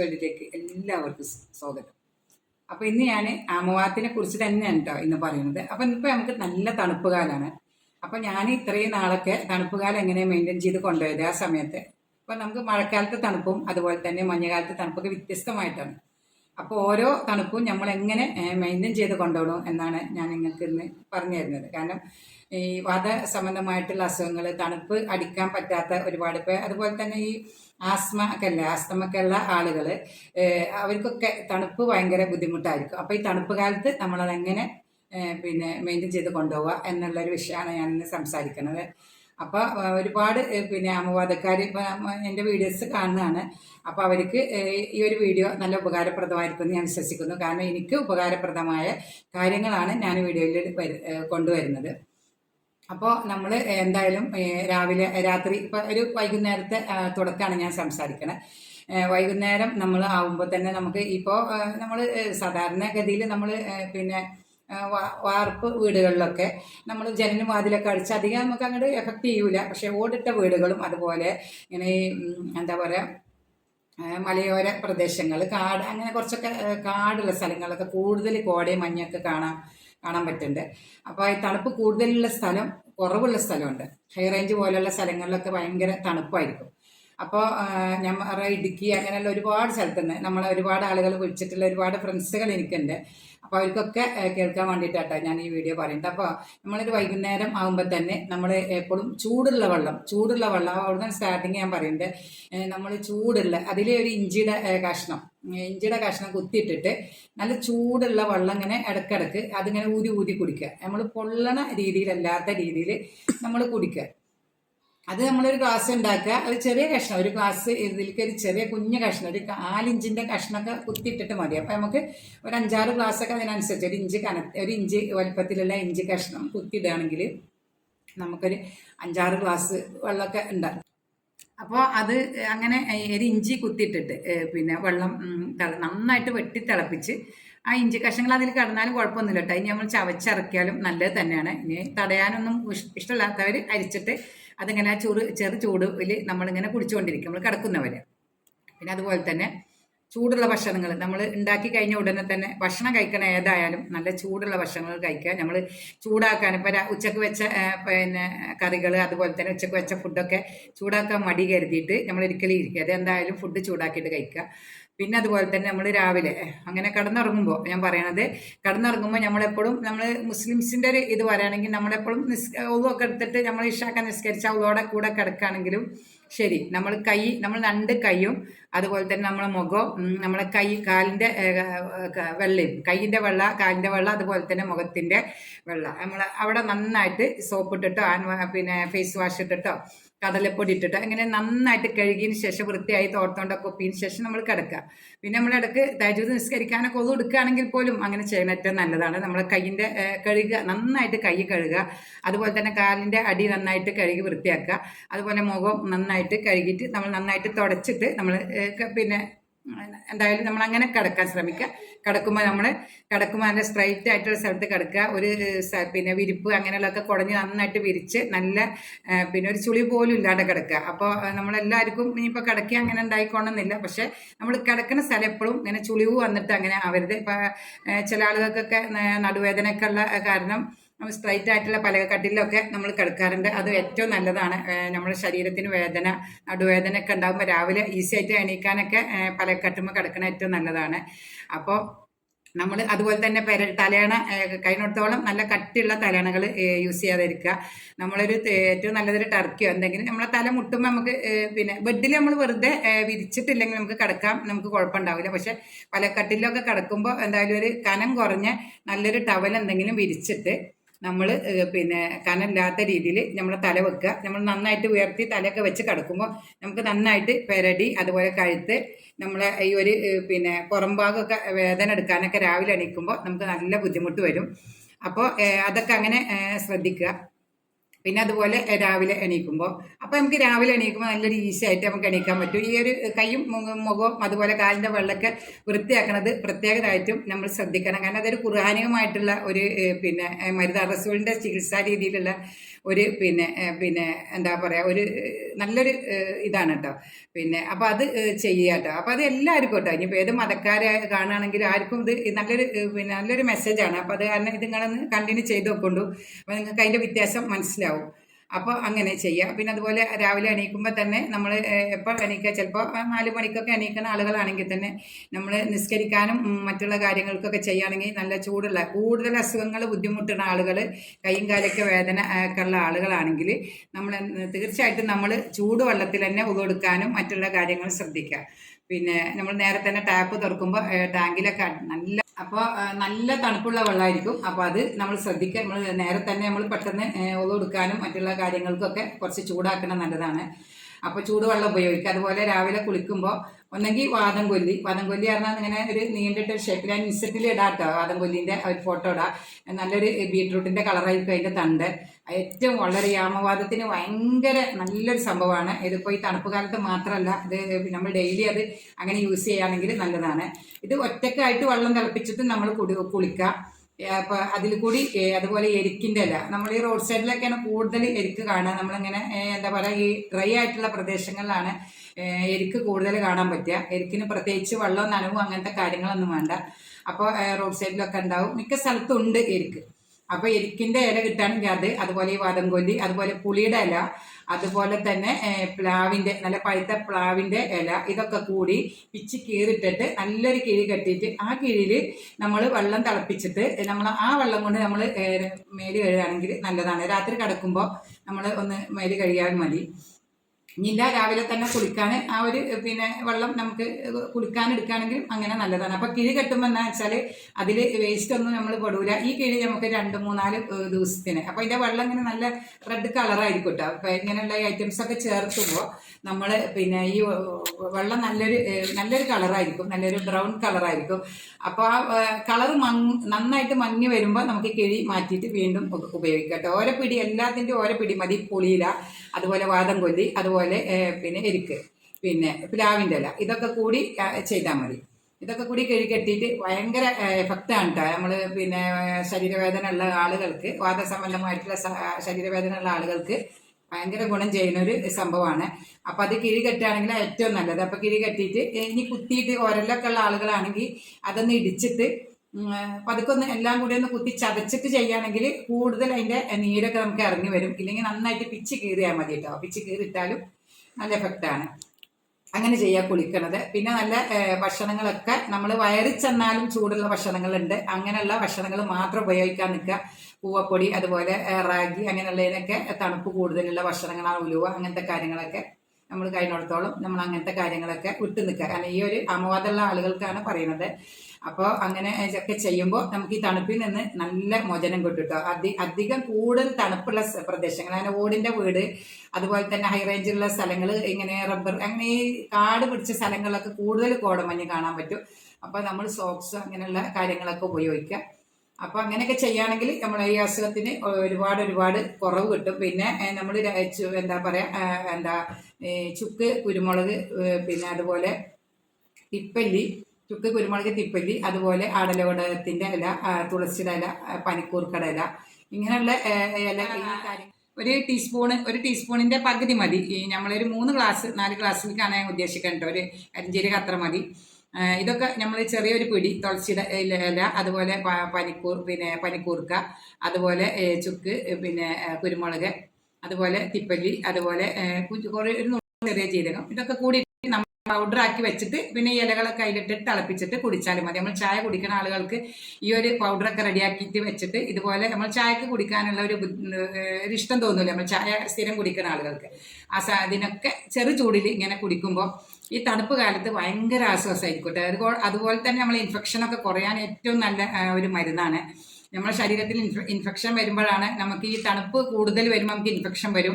വേൾഡിലേക്ക് എല്ലാവർക്കും സ്വാഗതം. അപ്പോൾ ഇന്ന് ഞാൻ ആമവാത്തിനെ കുറിച്ച് തന്നെയാണ് കേട്ടോ ഇന്ന് പറയുന്നത്. അപ്പം ഇപ്പോൾ നമുക്ക് നല്ല തണുപ്പ് കാലമാണ് അപ്പം ഞാൻ ഇത്രയും നാളൊക്കെ തണുപ്പ് കാലം എങ്ങനെ മെയിന്റെയിൻ ചെയ്ത് കൊണ്ടുപോയത് ആ സമയത്ത്? അപ്പം നമുക്ക് മഴക്കാലത്തെ തണുപ്പും അതുപോലെ തന്നെ മഞ്ഞുകാലത്തെ തണുപ്പൊക്കെ വ്യത്യസ്തമായിട്ടാണ്. അപ്പോൾ ഓരോ തണുപ്പും നമ്മൾ എങ്ങനെ മെയിന്റെയിൻ ചെയ്ത് കൊണ്ടുപോകണം എന്നാണ് ഞാൻ നിങ്ങൾക്ക് ഇന്ന് പറഞ്ഞു തരുന്നത്. കാരണം ഈ വാദ സംബന്ധമായിട്ടുള്ള അസുഖങ്ങൾ തണുപ്പ് അടിക്കാൻ പറ്റാത്ത ഒരുപാട് പേർ അതുപോലെ തന്നെ ഈ ആസ്മ ഒക്കെ അല്ലേ ആസ്തമൊക്കെ ആളുകൾ അവർക്കൊക്കെ തണുപ്പ് ഭയങ്കര ബുദ്ധിമുട്ടായിരിക്കും. അപ്പോൾ ഈ തണുപ്പ് കാലത്ത് നമ്മളതെങ്ങനെ പിന്നെ മെയിന്റെയിൻ ചെയ്ത് കൊണ്ടുപോവുക എന്നുള്ളൊരു വിഷയമാണ് ഞാൻ ഇന്ന് സംസാരിക്കുന്നത്. അപ്പോൾ ഒരുപാട് പിന്നെ അമ്മവാദക്കാർ ഇപ്പം എന്റെ വീഡിയോസ് കാണുന്നതാണ്. അപ്പോൾ അവർക്ക് ഈ ഒരു വീഡിയോ നല്ല ഉപകാരപ്രദമായിരിക്കും എന്ന് ഞാൻ വിശ്വസിക്കുന്നു. കാരണം എനിക്ക് ഉപകാരപ്രദമായ കാര്യങ്ങളാണ് ഞാൻ വീഡിയോയിൽ കൊണ്ടുവരുന്നത്. അപ്പോൾ നമ്മൾ എന്തായാലും രാവിലെ രാത്രി ഇപ്പം ഒരു വൈകുന്നേരത്തെ തുടക്കമാണ് ഞാൻ സംസാരിക്കണത് വൈകുന്നേരം നമ്മൾ ആവുമ്പോൾ തന്നെ നമുക്ക് ഇപ്പോൾ നമ്മൾ സാധാരണഗതിയിൽ നമ്മൾ പിന്നെ വാർപ്പ് വീടുകളിലൊക്കെ നമ്മൾ ജനലും വാതിലൊക്കെ അടിച്ച് അധികം നമുക്ക് അങ്ങോട്ട് എഫക്റ്റ് ചെയ്യൂല. പക്ഷേ ഓടിട്ട വീടുകളും അതുപോലെ ഇങ്ങനെ എന്താ പറയുക മലയോര പ്രദേശങ്ങൾ കാട് അങ്ങനെ കുറച്ചൊക്കെ കാടുള്ള സ്ഥലങ്ങളൊക്കെ കൂടുതൽ കോടയും മഞ്ഞൊക്കെ കാണാൻ കാണാൻ പറ്റുന്നുണ്ട്. അപ്പോൾ ഈ തണുപ്പ് കൂടുതലുള്ള സ്ഥലം കുറവുള്ള സ്ഥലമുണ്ട്. ഹൈ റേഞ്ച് പോലെയുള്ള സ്ഥലങ്ങളിലൊക്കെ ഭയങ്കര തണുപ്പായിരിക്കും. അപ്പോൾ ഞമ്മറ ഇടുക്കി അങ്ങനെയുള്ള ഒരുപാട് സ്ഥലത്തുനിന്ന് നമ്മളെ ഒരുപാട് ആളുകൾ വിളിച്ചിട്ടുള്ള ഒരുപാട് ഫ്രണ്ട്സുകൾ എനിക്കുണ്ട്. അപ്പോൾ അവർക്കൊക്കെ കേൾക്കാൻ വേണ്ടിയിട്ടാട്ടോ ഞാൻ ഈ വീഡിയോ പറയുന്നത്. അപ്പോൾ നമ്മളൊരു വൈകുന്നേരം ആകുമ്പോൾ തന്നെ നമ്മൾ എപ്പോഴും ചൂടുള്ള വെള്ളം ചൂടുള്ള വെള്ളം. അവിടെ നിന്ന് സ്റ്റാർട്ടിങ് ഞാൻ പറയുന്നത് നമ്മൾ ചൂടുള്ള അതിലെ ഒരു ഇഞ്ചിയുടെ കഷ്ണം ഇഞ്ചിയുടെ കഷ്ണം കുത്തിയിട്ടിട്ട് നല്ല ചൂടുള്ള വെള്ളം ഇങ്ങനെ ഇടക്കിടക്ക് അതിങ്ങനെ ഊതി ഊതി കുടിക്കുക. നമ്മൾ പൊള്ളണ രീതിയിലല്ലാത്ത രീതിയിൽ നമ്മൾ കുടിക്കുക. അത് നമ്മളൊരു ഗ്ലാസ് ഉണ്ടാക്കുക ഒരു ചെറിയ കഷ്ണം. ഒരു ഗ്ലാസ് ഇതിലേക്ക് ഒരു ചെറിയ കുഞ്ഞു കഷ്ണം. ഒരു കാലിഞ്ചിന്റെ കഷ്ണമൊക്കെ കുത്തിയിട്ടിട്ട് മതി. അപ്പോൾ നമുക്ക് ഒരു അഞ്ചാറ് ഗ്ലാസ് ഒക്കെ അതിനനുസരിച്ച് ഒരു ഇഞ്ച് കന ഒരു ഇഞ്ച് വലുപ്പത്തിലുള്ള ഇഞ്ചി കഷ്ണം കുത്തിയിടുകയാണെങ്കിൽ നമുക്കൊരു അഞ്ചാറ് ഗ്ലാസ് വെള്ളമൊക്കെ ഉണ്ടാകും അപ്പോൾ അത് അങ്ങനെ ഒരു ഇഞ്ചി കുത്തിയിട്ടിട്ട് പിന്നെ വെള്ളം നന്നായിട്ട് വെട്ടി തിളപ്പിച്ച് ആ ഇഞ്ചി കഷ്ണങ്ങൾ അതിൽ കിടന്നാലും കുഴപ്പമൊന്നുമില്ല കേട്ടോ. ഇനി നമ്മൾ ചവച്ചിറക്കിയാലും നല്ലത് തന്നെയാണ്. ഇനി തടയാനൊന്നും ഇഷ്ടമില്ലാത്തവർ അരിച്ചിട്ട് അതിങ്ങനെ ആ ചെറു ചൂടിൽ നമ്മളിങ്ങനെ കുടിച്ചുകൊണ്ടിരിക്കും. നമ്മൾ കിടക്കുന്നവര്. പിന്നെ അതുപോലെ തന്നെ ചൂടുള്ള ഭക്ഷണങ്ങൾ നമ്മൾ ഉണ്ടാക്കി കഴിഞ്ഞ ഉടനെ തന്നെ ഭക്ഷണം കഴിക്കണ ഏതായാലും നല്ല ചൂടുള്ള ഭക്ഷണങ്ങൾ കഴിക്കുക. നമ്മൾ ചൂടാക്കാൻ ഇപ്പം ഉച്ചയ്ക്ക് വെച്ച പിന്നെ കറികൾ അതുപോലെ തന്നെ ഉച്ചയ്ക്ക് വെച്ച ഫുഡൊക്കെ ചൂടാക്കാൻ മടി കരുതിയിട്ട് നമ്മൾ ഒരിക്കലും ഇരിക്കുക. അത് എന്തായാലും ഫുഡ് ചൂടാക്കിയിട്ട് കഴിക്കുക. പിന്നെ അതുപോലെ തന്നെ നമ്മൾ രാവിലെ അങ്ങനെ കടന്നുറങ്ങുമ്പോൾ ഞാൻ പറയണത് കടന്നുറങ്ങുമ്പോൾ നമ്മളെപ്പോഴും നമ്മൾ മുസ്ലിംസിന്റെ ഒരു ഇത് പറയുകയാണെങ്കിൽ നമ്മളെപ്പോഴും നിസ് ഒക്കെ എടുത്തിട്ട് നമ്മൾ ഇഷാക്കാൻ നിസ്കരിച്ച ഉള്ളോടെ കൂടെ കിടക്കുകയാണെങ്കിലും ശരി നമ്മൾ കൈ നമ്മൾ രണ്ട് കൈയും അതുപോലെ തന്നെ നമ്മളെ മുഖം ഉം, നമ്മളെ കൈ കാലിന്റെ വെള്ളയും കൈയിന്റെ വെള്ള കാലിന്റെ വെള്ള അതുപോലെ തന്നെ മുഖത്തിന്റെ വെള്ള. നമ്മൾ അവിടെ നന്നായിട്ട് സോപ്പ് ഇട്ടിട്ടോ പിന്നെ ഫേസ് വാഷ് ഇട്ടിട്ടോ കടലപ്പൊടി ഇട്ടിട്ട് അങ്ങനെ നന്നായിട്ട് കഴുകിയതിന് ശേഷം വൃത്തിയായി തോർത്തോണ്ടൊക്കെ ഒപ്പിയതിന് ശേഷം നമ്മൾ കിടക്കുക. പിന്നെ നമ്മൾ ഇടയ്ക്ക് തൈജൂത് നിസ്കരിക്കാനൊക്കെ ഒതു എടുക്കുകയാണെങ്കിൽ പോലും അങ്ങനെ ചെയ്യണ ഏറ്റവും നല്ലതാണ്. നമ്മളെ കൈയിന്റെ കഴുകുക നന്നായിട്ട് കൈ കഴുകുക. അതുപോലെ തന്നെ കാലിന്റെ അടി നന്നായിട്ട് കഴുകി വൃത്തിയാക്കുക. അതുപോലെ മുഖം നന്നായിട്ട് കഴുകിയിട്ട് നമ്മൾ നന്നായിട്ട് തുടച്ചിട്ട് നമ്മൾ പിന്നെ എന്തായാലും നമ്മൾ അങ്ങനെ കിടക്കാൻ ശ്രമിക്കുക. കിടക്കുമ്പോൾ നമ്മൾ കിടക്കുമ്പോൾ നല്ല സ്ട്രൈറ്റ് ആയിട്ടുള്ള സ്ഥലത്ത് കിടക്കുക. ഒരു പിന്നെ വിരിപ്പ് അങ്ങനെയുള്ളതൊക്കെ കുടഞ്ഞ് നന്നായിട്ട് വിരിച്ച് നല്ല പിന്നെ ഒരു ചുളി പോലും ഇല്ലാണ്ട് കിടക്കുക. അപ്പോൾ നമ്മളെല്ലാവർക്കും ഇനിയിപ്പോൾ കിടക്കുക അങ്ങനെ ഉണ്ടായിക്കോണമെന്നില്ല പക്ഷെ നമ്മൾ കിടക്കുന്ന സ്ഥലം എപ്പോഴും ഇങ്ങനെ ചുളിവ് വന്നിട്ട് അങ്ങനെ അവരുടെ ഇപ്പം ചില ആളുകൾക്കൊക്കെ നടുവേദനയ്ക്കുള്ള കാരണം സ്ട്രൈറ്റ് ആയിട്ടുള്ള പല കട്ടിലൊക്കെ നമ്മൾ കിടക്കാറുണ്ട്. അത് ഏറ്റവും നല്ലതാണ്. നമ്മുടെ ശരീരത്തിന് വേദന നടുവേദന ഒക്കെ ഉണ്ടാകുമ്പോൾ രാവിലെ ഈസി ആയിട്ട് എണീക്കാനൊക്കെ ഏഹ് പല കട്ടുമ്പോൾ കിടക്കണ ഏറ്റവും നല്ലതാണ്. അപ്പോൾ നമ്മൾ അതുപോലെ തന്നെ പെര തലയണ കഴിഞ്ഞിടത്തോളം നല്ല കട്ടിയുള്ള തലയണകൾ യൂസ് ചെയ്യാതിരിക്കുക. നമ്മളൊരു ഏറ്റവും നല്ലതൊരു ടർക്കിയോ എന്തെങ്കിലും നമ്മളെ തല മുട്ടുമ്പോൾ നമുക്ക് പിന്നെ ബെഡിൽ നമ്മൾ വെറുതെ വിരിച്ചിട്ടില്ലെങ്കിൽ നമുക്ക് കിടക്കാം നമുക്ക് കുഴപ്പമുണ്ടാവില്ല. പക്ഷെ പല കട്ടിലൊക്കെ കിടക്കുമ്പോൾ എന്തായാലും ഒരു കനം കുറഞ്ഞ നല്ലൊരു ടവൽ എന്തെങ്കിലും വിരിച്ചിട്ട് നമ്മൾ പിന്നെ കനമില്ലാത്ത രീതിയിൽ നമ്മളെ തല വെക്കുക. നമ്മൾ നന്നായിട്ട് ഉയർത്തി തലയൊക്കെ വെച്ച് കിടക്കുമ്പോൾ നമുക്ക് നന്നായിട്ട് പെരടി അതുപോലെ കഴുത്ത് നമ്മളെ ഈ ഒരു പിന്നെ പുറം ഭാഗമൊക്കെ വേദന എടുക്കാനൊക്കെ രാവിലെ എണീക്കുമ്പോൾ നമുക്ക് നല്ല ബുദ്ധിമുട്ട് വരും. അപ്പോൾ അതൊക്കെ അങ്ങനെ ശ്രദ്ധിക്കുക. പിന്നെ അതുപോലെ രാവിലെ എണീക്കുമ്പോൾ അപ്പോൾ നമുക്ക് രാവിലെ എണീക്കുമ്പോൾ നല്ലൊരു ഈസി ആയിട്ട് നമുക്ക് എണീക്കാൻ പറ്റും. ഈ ഒരു കൈയും മുഖ- മുഖവും അതുപോലെ കാലിന്റെ വെള്ളമൊക്കെ വൃത്തിയാക്കണത് പ്രത്യേകമായിട്ടും നമ്മൾ ശ്രദ്ധിക്കണം. കാരണം അതൊരു കുർഹാനികമായിട്ടുള്ള ഒരു പിന്നെ മരുന്ന് റസൂലിന്റെ ചികിത്സാ രീതിയിലുള്ള ഒരു പിന്നെ പിന്നെ എന്താ പറയുക ഒരു നല്ലൊരു ഇതാണ് കേട്ടോ പിന്നെ അപ്പം അത് ചെയ്യുക കേട്ടോ അപ്പം അത് എല്ലാവർക്കും കേട്ടോ ഇനിയിപ്പോൾ ഏത് മതക്കാരെ കാണുകയാണെങ്കിൽ ആർക്കും ഇത് നല്ലൊരു പിന്നെ നല്ലൊരു മെസ്സേജാണ് അപ്പോൾ അത് കാരണം ഇത് നിങ്ങളൊന്ന് കണ്ടിന്യൂ ചെയ്ത് നോക്കൊണ്ടു അപ്പോൾ നിങ്ങൾക്ക് അതിന്റെ വ്യത്യാസം മനസ്സിലാവും. അപ്പോൾ അങ്ങനെ ചെയ്യാം. പിന്നെ അതുപോലെ രാവിലെ എണീക്കുമ്പോൾ തന്നെ നമ്മൾ എപ്പോൾ എണീക്കുക ചിലപ്പോൾ നാല് മണിക്കൊക്കെ എണീക്കുന്ന ആളുകളാണെങ്കിൽ തന്നെ നമ്മൾ നിസ്കരിക്കാനും മറ്റുള്ള കാര്യങ്ങൾക്കൊക്കെ ചെയ്യുകയാണെങ്കിൽ നല്ല ചൂടുള്ള കൂടുതൽ അസുഖങ്ങൾ ബുദ്ധിമുട്ടുന്ന ആളുകൾ കൈയും കാലൊക്കെ വേദന ഒക്കെ ഉള്ള ആളുകളാണെങ്കിൽ നമ്മൾ തീർച്ചയായിട്ടും നമ്മൾ ചൂടുവെള്ളത്തിൽ തന്നെ ഉപകൊടുക്കാനും മറ്റുള്ള കാര്യങ്ങൾ ശ്രദ്ധിക്കുക. പിന്നെ നമ്മൾ നേരെ തന്നെ ടാപ്പ് തുറക്കുമ്പോൾ ടാങ്കിലൊക്കെ നല്ല അപ്പോൾ നല്ല തണുപ്പുള്ള വെള്ളമായിരിക്കും അപ്പോൾ അത് നമ്മൾ ശ്രദ്ധിക്കുക നമ്മൾ നേരെ തന്നെ നമ്മൾ പെട്ടെന്ന് ഉതെടുക്കാനും മറ്റുള്ള കാര്യങ്ങൾക്കൊക്കെ കുറച്ച് ചൂടാക്കണം നല്ലതാണ്. അപ്പോൾ ചൂടുവെള്ളം ഉപയോഗിക്കുക. അതുപോലെ രാവിലെ കുളിക്കുമ്പോൾ ഒന്നെങ്കിൽ വാദം കൊല്ലി. വാദം കൊല്ലി പറഞ്ഞാൽ ഇങ്ങനെ ഒരു നീണ്ടിട്ട് ഷേപ്പിൽ ഞാൻ ഇൻസെറ്റിൽ ഇടാട്ടോ. വാദം കൊല്ലിന്റെ ഒരു ഫോട്ടോ ഇടാം. നല്ലൊരു ബീട്രൂട്ടിന്റെ കളറായിരിക്കും അതിന്റെ തണ്ട്. ഏറ്റവും വളരെ യാമവാദത്തിന് ഭയങ്കര നല്ലൊരു സംഭവമാണ്. ഇതിപ്പോൾ ഈ തണുപ്പ് കാലത്ത് മാത്രമല്ല ഇത് നമ്മൾ ഡെയിലി അത് അങ്ങനെ യൂസ് ചെയ്യുകയാണെങ്കിൽ നല്ലതാണ്. ഇത് ഒറ്റക്കായിട്ട് വെള്ളം തിളപ്പിച്ചിട്ട് നമ്മൾ കുടി കുളിക്കുക. അപ്പോൾ അതിൽ കൂടി അതുപോലെ എരിക്കിന്റെ അല്ല നമ്മൾ ഈ റോഡ് സൈഡിലൊക്കെയാണ് കൂടുതൽ എരിക്ക് കാണുക. നമ്മളിങ്ങനെ എന്താ പറയുക ഈ ഡ്രൈ ആയിട്ടുള്ള പ്രദേശങ്ങളിലാണ് എരിക്ക് കൂടുതൽ കാണാൻ പറ്റുക. എരിക്കിന് പ്രത്യേകിച്ച് വെള്ളം നനവും അങ്ങനത്തെ കാര്യങ്ങളൊന്നും വേണ്ട. അപ്പോൾ റോഡ് സൈഡിലൊക്കെ ഉണ്ടാവും. മിക്ക സ്ഥലത്തും ഉണ്ട് എരിക്ക്. അപ്പോൾ എരിക്കിന്റെ ഇല കിട്ടുകയാണെങ്കിൽ അത് അതുപോലെ ഈ വാദംകൊല്ലി അതുപോലെ പുളിയുടെ ഇല അതുപോലെ തന്നെ പ്ലാവിന്റെ നല്ല പഴുത്ത പ്ലാവിന്റെ ഇല ഇതൊക്കെ കൂടി പിച്ച് കീറിട്ടിട്ട് നല്ലൊരു കിഴി കെട്ടിയിട്ട് ആ കിഴിയിൽ നമ്മൾ വെള്ളം തിളപ്പിച്ചിട്ട് നമ്മൾ ആ വെള്ളം കൊണ്ട് നമ്മൾ മേൽ കഴുകുകയാണെങ്കിൽ നല്ലതാണ്. രാത്രി കിടക്കുമ്പോൾ നമ്മൾ ഒന്ന് മേൽ കഴുകിയാൽ മതി. ഇനിയില്ല രാവിലെ തന്നെ കുളിക്കാൻ ആ ഒരു പിന്നെ വെള്ളം നമുക്ക് കുളിക്കാൻ എടുക്കുകയാണെങ്കിൽ അങ്ങനെ നല്ലതാണ്. അപ്പോൾ കിഴി കെട്ടുമ്പോൾ എന്താ വെച്ചാൽ അതിൽ വേസ്റ്റ് ഒന്നും നമ്മൾ പെടൂല. ഈ കിഴി നമുക്ക് രണ്ട് മൂന്നാൽ ദിവസത്തിന്. അപ്പോൾ ഇതിന്റെ വെള്ളം ഇങ്ങനെ നല്ല റെഡ് കളറായിരിക്കും കേട്ടോ അപ്പോൾ ഇങ്ങനെയുള്ള ഐറ്റംസ് ഒക്കെ ചേർക്കുമ്പോൾ നമ്മൾ പിന്നെ ഈ വെള്ളം നല്ലൊരു നല്ലൊരു കളറായിരിക്കും നല്ലൊരു ബ്രൗൺ കളറായിരിക്കും അപ്പോൾ ആ കളർ മങ് നന്നായിട്ട് മങ്ങി വരുമ്പോൾ നമുക്ക് കിഴി മാറ്റിയിട്ട് വീണ്ടും ഉപ- ഉപയോഗിക്കാം കേട്ടോ ഓരോ പിടി എല്ലാത്തിന്റെയും ഓരോ പിടി മതി. പുളിയില അതുപോലെ വാദം കൊല്ലി അതുപോലെ ഏഹ്, പിന്നെ എരിക്ക് പിന്നെ പ്ലാവിന്റെ ഇല. ഇതൊക്കെ കൂടി ചെയ്താൽ മതി. ഇതൊക്കെ കൂടി കഴുകെട്ടിയിട്ട് ഭയങ്കര എഫക്റ്റാണ് കേട്ടോ നമ്മൾ പിന്നെ ശരീരവേദന ഉള്ള ആളുകൾക്ക് വാദസംബന്ധമായിട്ടുള്ള ശരീരവേദന ഉള്ള ആളുകൾക്ക് ഭയങ്കര ഗുണം ചെയ്യുന്ന ഒരു സംഭവമാണ്. അപ്പം അത് കിഴി കെട്ടുകയാണെങ്കിൽ ഏറ്റവും നല്ലത്. അപ്പം കിഴി കെട്ടിയിട്ട് ഇനി കുത്തിയിട്ട് ഒരലൊക്കെ ഉള്ള ആളുകളാണെങ്കിൽ അതൊന്ന് ഇടിച്ചിട്ട് പതുക്കെ എല്ലാം കൂടി ഒന്ന് കുത്തി ചതച്ചിട്ട് ചെയ്യുകയാണെങ്കിൽ കൂടുതൽ അതിന്റെ നീരൊക്കെ നമുക്ക് ഇറങ്ങി വരും. ഇല്ലെങ്കിൽ നന്നായിട്ട് പിച്ച് കീറിയാൽ മതി കേട്ടോ പിച്ച് കീറിയിട്ടാലും നല്ല എഫക്റ്റാണ് അങ്ങനെ ചെയ്യുക കുളിക്കണത്. പിന്നെ നല്ല ഭക്ഷണങ്ങളൊക്കെ നമ്മൾ വയറി ചെന്നാലും ചൂടുള്ള ഭക്ഷണങ്ങളുണ്ട്. അങ്ങനെയുള്ള ഭക്ഷണങ്ങൾ മാത്രം ഉപയോഗിക്കാൻ നിൽക്കുക. പൂവപ്പൊടി അതുപോലെ റാഗി അങ്ങനെയുള്ളതിനൊക്കെ തണുപ്പ് കൂടുതലുള്ള ഭക്ഷണങ്ങളാണ് ഉലുവ അങ്ങനത്തെ കാര്യങ്ങളൊക്കെ നമ്മൾ കഴിഞ്ഞിടത്തോളം നമ്മൾ അങ്ങനത്തെ കാര്യങ്ങളൊക്കെ വിട്ടു നിൽക്കുക. കാരണം ഈ ഒരു അമവാദമുള്ള ആളുകൾക്കാണ് പറയുന്നത്. അപ്പോൾ അങ്ങനെ ഒക്കെ ചെയ്യുമ്പോൾ നമുക്ക് ഈ തണുപ്പിൽ നിന്ന് നല്ല മോചനം കിട്ടും അധി അധികം കൂടുതൽ തണുപ്പുള്ള പ്രദേശങ്ങൾ അങ്ങനെ ഓടിന്റെ വീട് അതുപോലെ തന്നെ ഹൈ റേഞ്ചിലുള്ള സ്ഥലങ്ങൾ ഇങ്ങനെ റബ്ബർ അങ്ങനെ ഈ കാട് പിടിച്ച സ്ഥലങ്ങളിലൊക്കെ കൂടുതൽ കോടമഞ്ഞ് കാണാൻ പറ്റും. അപ്പോൾ നമ്മൾ സോക്സ് അങ്ങനെയുള്ള കാര്യങ്ങളൊക്കെ ഉപയോഗിക്കുക. അപ്പോൾ അങ്ങനെയൊക്കെ ചെയ്യുകയാണെങ്കിൽ നമ്മൾ ഈ അസുഖത്തിന് ഒരുപാട് ഒരുപാട് കുറവ് കിട്ടും. പിന്നെ നമ്മൾ എന്താ പറയുക എന്താ ചുക്ക് കുരുമുളക് പിന്നെ അതുപോലെ തിപ്പല്ലി ചുക്ക് കുരുമുളക് തിപ്പല്ലി അതുപോലെ ആടലോടകത്തിന്റെ ഇല തുളസിയുടെ ഇല പനിക്കൂർക്കട ഇല ഇങ്ങനെയുള്ള ഇല ഒരു ടീസ്പൂണ് ഒരു ടീസ്പൂണിന്റെ പകുതി മതി. നമ്മളൊരു മൂന്ന് ഗ്ലാസ് നാല് ഗ്ലാസ്സിലേക്കാണ് ഞാൻ ഉദ്ദേശിക്കുന്നത് കേട്ടോ ഒരു അരിഞ്ചീരക അത്ര മതി. ഇതൊക്കെ നമ്മൾ ചെറിയൊരു പിടി തുളസിയുടെ ഇല അതുപോലെ പനിക്കൂർ പിന്നെ പനിക്കൂർക്ക അതുപോലെ ചുക്ക് പിന്നെ കുരുമുളക് അതുപോലെ തിപ്പല്ലി അതുപോലെ കുറേ ഒരു ചെറിയ ജീരകം. ഇതൊക്കെ കൂടി നമ്മൾ പൗഡർ ആക്കി വെച്ചിട്ട് പിന്നെ ഈ ഇലകളൊക്കെ അതിലിട്ട് തിളപ്പിച്ചിട്ട് കുടിച്ചാലും മതി. നമ്മൾ ചായ കുടിക്കുന്ന ആളുകൾക്ക് ഈ ഒരു പൗഡറൊക്കെ റെഡിയാക്കിയിട്ട് വെച്ചിട്ട് ഇതുപോലെ നമ്മൾ ചായക്ക് കുടിക്കാനുള്ള ഒരു ഒരു ഇഷ്ടം തോന്നില്ല നമ്മൾ ചായ സ്ഥിരം കുടിക്കുന്ന ആളുകൾക്ക്. ആ അതിനൊക്കെ ചെറു ചൂടിൽ ഇങ്ങനെ കുടിക്കുമ്പോൾ ഈ തണുപ്പ് കാലത്ത് ഭയങ്കര ആശ്വാസമായിരിക്കും കേട്ടോ. അതുപോലെ അതുപോലെ തന്നെ നമ്മൾ ഇൻഫെക്ഷനൊക്കെ കുറയാൻ ഏറ്റവും നല്ല ഒരു മരുന്നാണ്. നമ്മുടെ ശരീരത്തിൽ ഇൻഫെക്ഷൻ വരുമ്പോഴാണ് നമുക്ക് ഈ തണുപ്പ് കൂടുതൽ വരുമ്പോൾ നമുക്ക് ഇൻഫെക്ഷൻ വരും.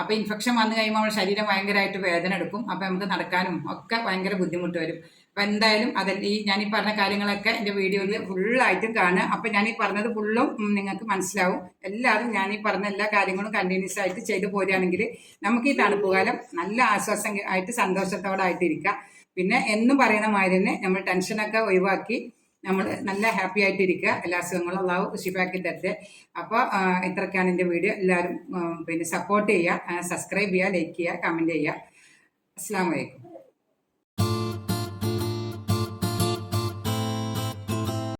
അപ്പോൾ ഇൻഫെക്ഷൻ വന്നു കഴിയുമ്പോൾ നമ്മുടെ ശരീരം ഭയങ്കരമായിട്ട് വേദന എടുക്കും. അപ്പോൾ നമുക്ക് നടക്കാനും ഒക്കെ ഭയങ്കര ബുദ്ധിമുട്ട് വരും. അപ്പം എന്തായാലും അതിൽ ഈ ഞാൻ ഈ പറഞ്ഞ കാര്യങ്ങളൊക്കെ എന്റെ വീഡിയോയിൽ ഫുള്ളായിട്ടും കാണുക. അപ്പം ഞാൻ ഈ പറഞ്ഞത് ഫുള്ളും നിങ്ങൾക്ക് മനസ്സിലാവും. എല്ലാവരും ഞാൻ ഈ പറഞ്ഞ എല്ലാ കാര്യങ്ങളും കണ്ടിന്യൂസ് ആയിട്ട് ചെയ്തു പോരുകയാണെങ്കിൽ നമുക്ക് ഈ തണുപ്പ് കാലം നല്ല ആശ്വാസം ആയിട്ട് സന്തോഷത്തോടെ ആയിട്ടിരിക്കാം. പിന്നെ എന്നും പറയുന്ന മാതിരി തന്നെ നമ്മൾ ടെൻഷനൊക്കെ ഒഴിവാക്കി നമ്മൾ നല്ല ഹാപ്പി ആയിട്ടിരിക്കുക. എല്ലാ അസുഖങ്ങളും അള്ളാഹു ഷിഫാക്കി തരട്ടെ. അപ്പോൾ ഇത്രയ്ക്കാണ് എന്റെ വീഡിയോ എല്ലാവരും പിന്നെ സപ്പോർട്ട് ചെയ്യുക. സബ്സ്ക്രൈബ് ചെയ്യുക ലൈക്ക് ചെയ്യുക കമന്റ് ചെയ്യുക. അസ്സാം വലൈക്കും